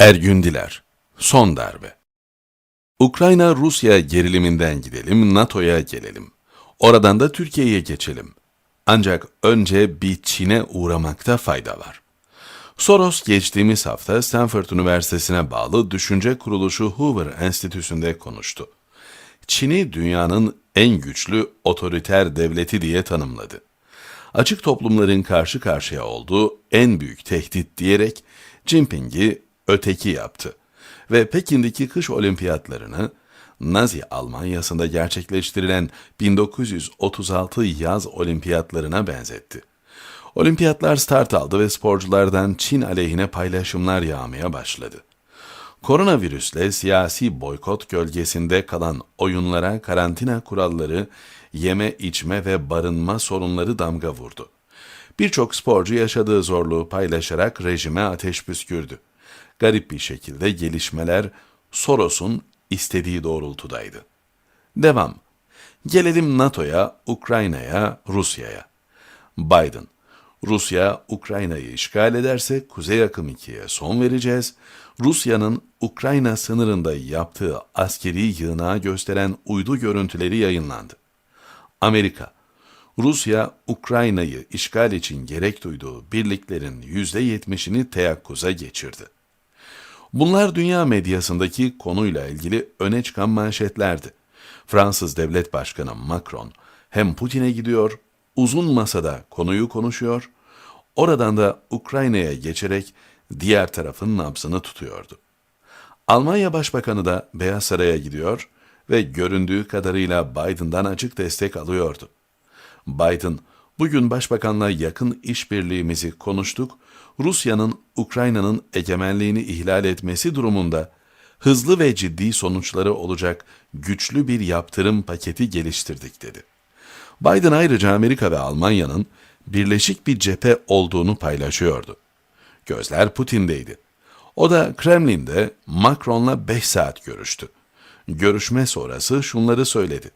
Ergündiler. Son darbe. Ukrayna-Rusya geriliminden gidelim, NATO'ya gelelim. Oradan da Türkiye'ye geçelim. Ancak önce bir Çin'e uğramakta fayda var. Soros geçtiğimiz hafta Stanford Üniversitesi'ne bağlı düşünce kuruluşu Hoover Enstitüsü'nde konuştu. Çin'i dünyanın en güçlü otoriter devleti diye tanımladı. Açık toplumların karşı karşıya olduğu en büyük tehdit diyerek Jinping'i öteki yaptı ve Pekin'deki kış olimpiyatlarını Nazi Almanyası'nda gerçekleştirilen 1936 yaz olimpiyatlarına benzetti. Olimpiyatlar start aldı ve sporculardan Çin aleyhine paylaşımlar yağmaya başladı. Koronavirüsle siyasi boykot gölgesinde kalan oyunlara karantina kuralları, yeme içme ve barınma sorunları damga vurdu. Birçok sporcu yaşadığı zorluğu paylaşarak rejime ateş püskürdü. Garip bir şekilde gelişmeler Soros'un istediği doğrultudaydı. Devam. Gelelim NATO'ya, Ukrayna'ya, Rusya'ya. Biden, Rusya Ukrayna'yı işgal ederse Kuzey Akım 2'ye son vereceğiz. Rusya'nın Ukrayna sınırında yaptığı askeri yığınağı gösteren uydu görüntüleri yayınlandı. Amerika, Rusya Ukrayna'yı işgal için gerek duyduğu birliklerin %70'ini teyakkuza geçirdi. Bunlar dünya medyasındaki konuyla ilgili öne çıkan manşetlerdi. Fransız Devlet Başkanı Macron hem Putin'e gidiyor, uzun masada konuyu konuşuyor, oradan da Ukrayna'ya geçerek diğer tarafın nabzını tutuyordu. Almanya Başbakanı da Beyaz Saray'a gidiyor ve göründüğü kadarıyla Biden'dan açık destek alıyordu. Biden, bugün Başbakanla yakın işbirliğimizi konuştuk, Rusya'nın Ukrayna'nın egemenliğini ihlal etmesi durumunda hızlı ve ciddi sonuçları olacak güçlü bir yaptırım paketi geliştirdik dedi. Biden ayrıca Amerika ve Almanya'nın birleşik bir cephe olduğunu paylaşıyordu. Gözler Putin'deydi. O da Kremlin'de Macron'la 5 saat görüştü. Görüşme sonrası şunları söyledi.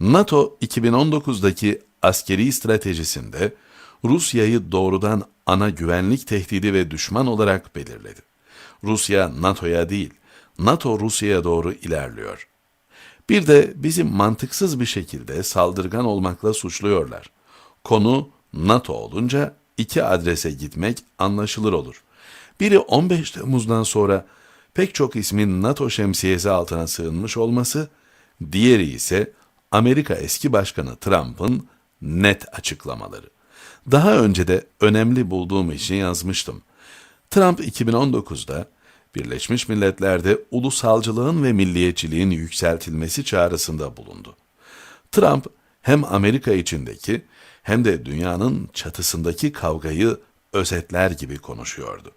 NATO 2019'daki askeri stratejisinde Rusya'yı doğrudan ana güvenlik tehdidi ve düşman olarak belirledi. Rusya NATO'ya değil, NATO Rusya'ya doğru ilerliyor. Bir de bizi mantıksız bir şekilde saldırgan olmakla suçluyorlar. Konu NATO olunca iki adrese gitmek anlaşılır olur. Biri 15 Temmuz'dan sonra pek çok ismin NATO şemsiyesi altına sığınmış olması, diğeri ise Amerika eski başkanı Trump'ın net açıklamaları. Daha önce de önemli bulduğum için yazmıştım. Trump 2019'da Birleşmiş Milletler'de ulusalcılığın ve milliyetçiliğin yükseltilmesi çağrısında bulundu. Trump hem Amerika içindeki hem de dünyanın çatısındaki kavgayı özetler gibi konuşuyordu.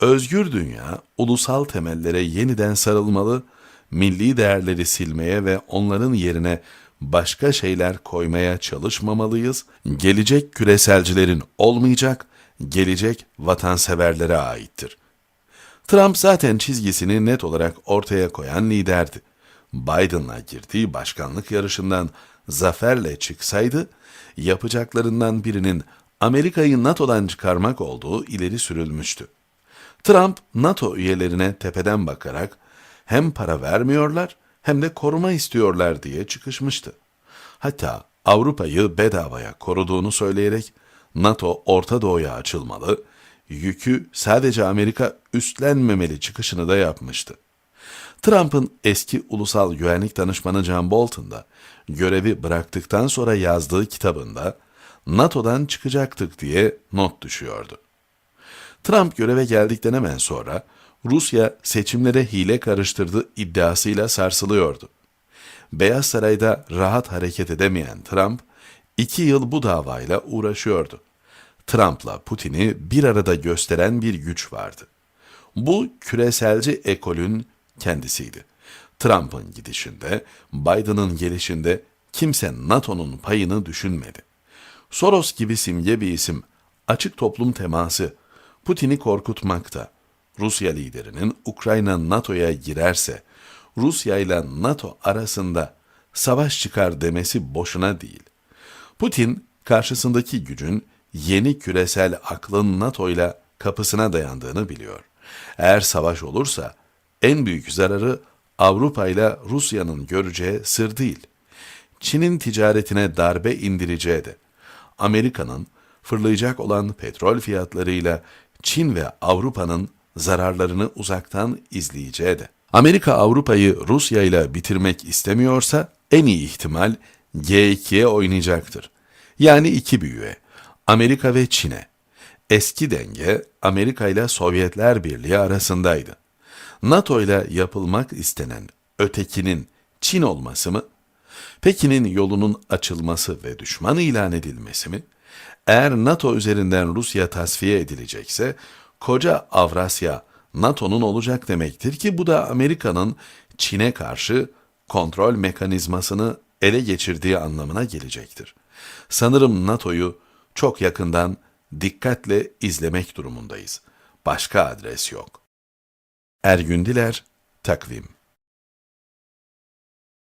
Özgür dünya ulusal temellere yeniden sarılmalı, milli değerleri silmeye ve onların yerine başka şeyler koymaya çalışmamalıyız. Gelecek küreselcilerin olmayacak, gelecek vatanseverlere aittir. Trump zaten çizgisini net olarak ortaya koyan liderdi. Biden'la girdiği başkanlık yarışından zaferle çıksaydı, yapacaklarından birinin Amerika'yı NATO'dan çıkarmak olduğu ileri sürülmüştü. Trump, NATO üyelerine tepeden bakarak hem para vermiyorlar hem de koruma istiyorlar diye çıkışmıştı. Hatta Avrupa'yı bedavaya koruduğunu söyleyerek NATO Orta Doğu'ya açılmalı, yükü sadece Amerika üstlenmemeli çıkışını da yapmıştı. Trump'ın eski ulusal güvenlik danışmanı John Bolton da görevi bıraktıktan sonra yazdığı kitabında NATO'dan çıkacaktık diye not düşüyordu. Trump göreve geldikten hemen sonra Rusya seçimlere hile karıştırdı iddiasıyla sarsılıyordu. Beyaz Saray'da rahat hareket edemeyen Trump, iki yıl bu davayla uğraşıyordu. Trump'la Putin'i bir arada gösteren bir güç vardı. Bu küreselci ekolün kendisiydi. Trump'ın gidişinde, Biden'ın gelişinde kimse NATO'nun payını düşünmedi. Soros gibi simge bir isim, açık toplum teması, Putin'i korkutmakta. Rusya liderinin Ukrayna NATO'ya girerse, Rusya ile NATO arasında savaş çıkar demesi boşuna değil. Putin karşısındaki gücün yeni küresel aklın NATO ile kapısına dayandığını biliyor. Eğer savaş olursa en büyük zararı Avrupa ile Rusya'nın göreceği sır değil. Çin'in ticaretine darbe indireceği de. Amerika'nın fırlayacak olan petrol fiyatlarıyla Çin ve Avrupa'nın zararlarını uzaktan izleyeceği de. Amerika Avrupa'yı Rusya ile bitirmek istemiyorsa en iyi ihtimal G2'ye oynayacaktır. Yani iki büyüğe, Amerika ve Çin'e. Eski denge Amerika ile Sovyetler Birliği arasındaydı. NATO ile yapılmak istenen ötekinin Çin olması mı? Pekin'in yolunun açılması ve düşman ilan edilmesi mi? Eğer NATO üzerinden Rusya tasfiye edilecekse, koca Avrasya NATO'nun olacak demektir ki bu da Amerika'nın Çin'e karşı kontrol mekanizmasını ele geçirdiği anlamına gelecektir. Sanırım NATO'yu çok yakından dikkatle izlemek durumundayız. Başka adres yok. Ergün Diler, Takvim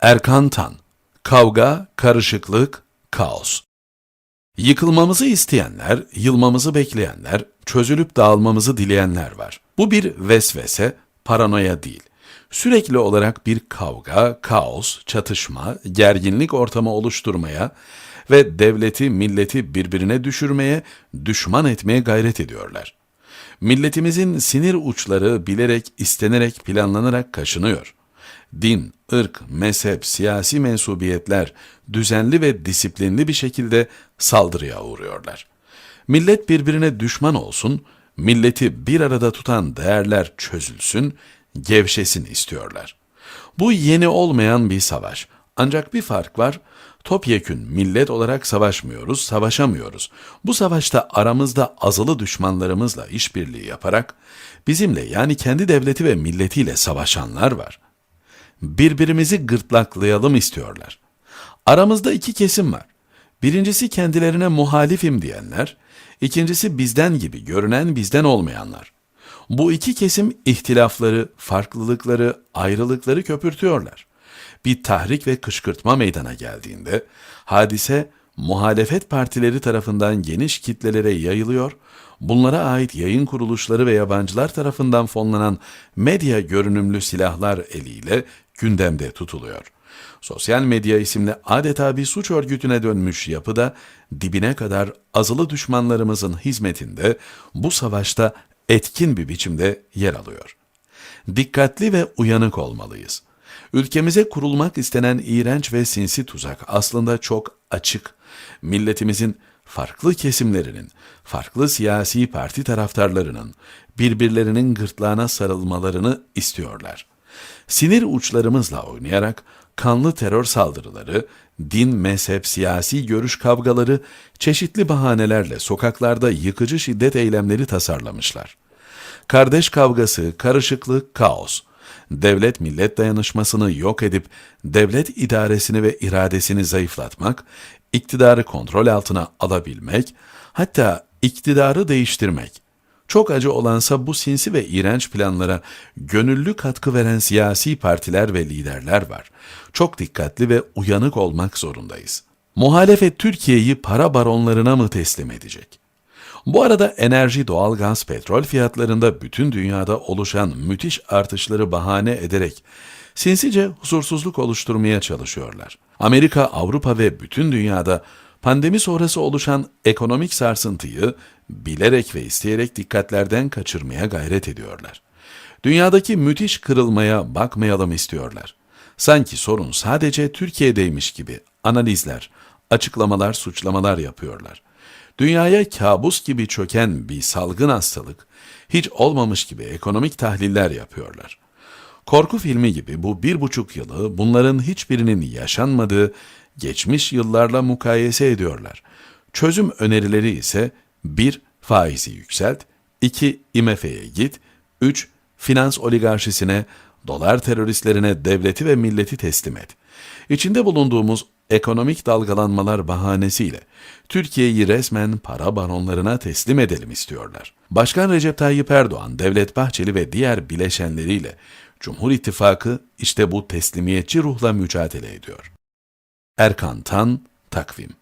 Erkan Tan Kavga, karışıklık, kaos Yıkılmamızı isteyenler, yılmamızı bekleyenler, çözülüp dağılmamızı dileyenler var. Bu bir vesvese, paranoya değil. Sürekli olarak bir kavga, kaos, çatışma, gerginlik ortamı oluşturmaya ve devleti, milleti birbirine düşürmeye, düşman etmeye gayret ediyorlar. Milletimizin sinir uçları bilerek, istenerek, planlanarak kaşınıyor. Din, ırk, mezhep, siyasi mensubiyetler düzenli ve disiplinli bir şekilde saldırıya uğruyorlar. Millet birbirine düşman olsun, milleti bir arada tutan değerler çözülsün, gevşesin istiyorlar. Bu yeni olmayan bir savaş. Ancak bir fark var, topyekün millet olarak savaşmıyoruz, savaşamıyoruz. Bu savaşta aramızda azılı düşmanlarımızla işbirliği yaparak bizimle yani kendi devleti ve milletiyle savaşanlar var. Birbirimizi gırtlaklayalım istiyorlar. Aramızda iki kesim var. Birincisi kendilerine muhalifim diyenler, ikincisi bizden gibi görünen bizden olmayanlar. Bu iki kesim ihtilafları, farklılıkları, ayrılıkları köpürtüyorlar. Bir tahrik ve kışkırtma meydana geldiğinde hadise muhalefet partileri tarafından geniş kitlelere yayılıyor, bunlara ait yayın kuruluşları ve yabancılar tarafından fonlanan medya görünümlü silahlar eliyle gündemde tutuluyor. Sosyal medya isimli adeta bir suç örgütüne dönmüş yapıda dibine kadar azılı düşmanlarımızın hizmetinde bu savaşta etkin bir biçimde yer alıyor. Dikkatli ve uyanık olmalıyız. Ülkemize kurulmak istenen iğrenç ve sinsi tuzak aslında çok açık. Milletimizin farklı kesimlerinin, farklı siyasi parti taraftarlarının birbirlerinin gırtlağına sarılmalarını istiyorlar. Sinir uçlarımızla oynayarak kanlı terör saldırıları, din, mezhep, siyasi görüş kavgaları, çeşitli bahanelerle sokaklarda yıkıcı şiddet eylemleri tasarlamışlar. Kardeş kavgası, karışıklık, kaos, devlet millet dayanışmasını yok edip devlet idaresini ve iradesini zayıflatmak, iktidarı kontrol altına alabilmek, hatta iktidarı değiştirmek. Çok acı olansa bu sinsi ve iğrenç planlara gönüllü katkı veren siyasi partiler ve liderler var. Çok dikkatli ve uyanık olmak zorundayız. Muhalefet Türkiye'yi para baronlarına mı teslim edecek? Bu arada enerji, doğalgaz, petrol fiyatlarında bütün dünyada oluşan müthiş artışları bahane ederek sinsice huzursuzluk oluşturmaya çalışıyorlar. Amerika, Avrupa ve bütün dünyada pandemi sonrası oluşan ekonomik sarsıntıyı bilerek ve isteyerek dikkatlerden kaçırmaya gayret ediyorlar. Dünyadaki müthiş kırılmaya bakmayalım istiyorlar. Sanki sorun sadece Türkiye'deymiş gibi analizler, açıklamalar, suçlamalar yapıyorlar. Dünyaya kabus gibi çöken bir salgın hastalık, hiç olmamış gibi ekonomik tahliller yapıyorlar. Korku filmi gibi bu bir buçuk yılı bunların hiçbirinin yaşanmadığı geçmiş yıllarla mukayese ediyorlar. Çözüm önerileri ise 1. Faizi yükselt, 2. IMF'ye git, 3. Finans oligarşisine, dolar teröristlerine devleti ve milleti teslim et. İçinde bulunduğumuz ekonomik dalgalanmalar bahanesiyle Türkiye'yi resmen para baronlarına teslim edelim istiyorlar. Başkan Recep Tayyip Erdoğan, Devlet Bahçeli ve diğer bileşenleriyle Cumhur İttifakı işte bu teslimiyetçi ruhla mücadele ediyor. Erkan Tan, Takvim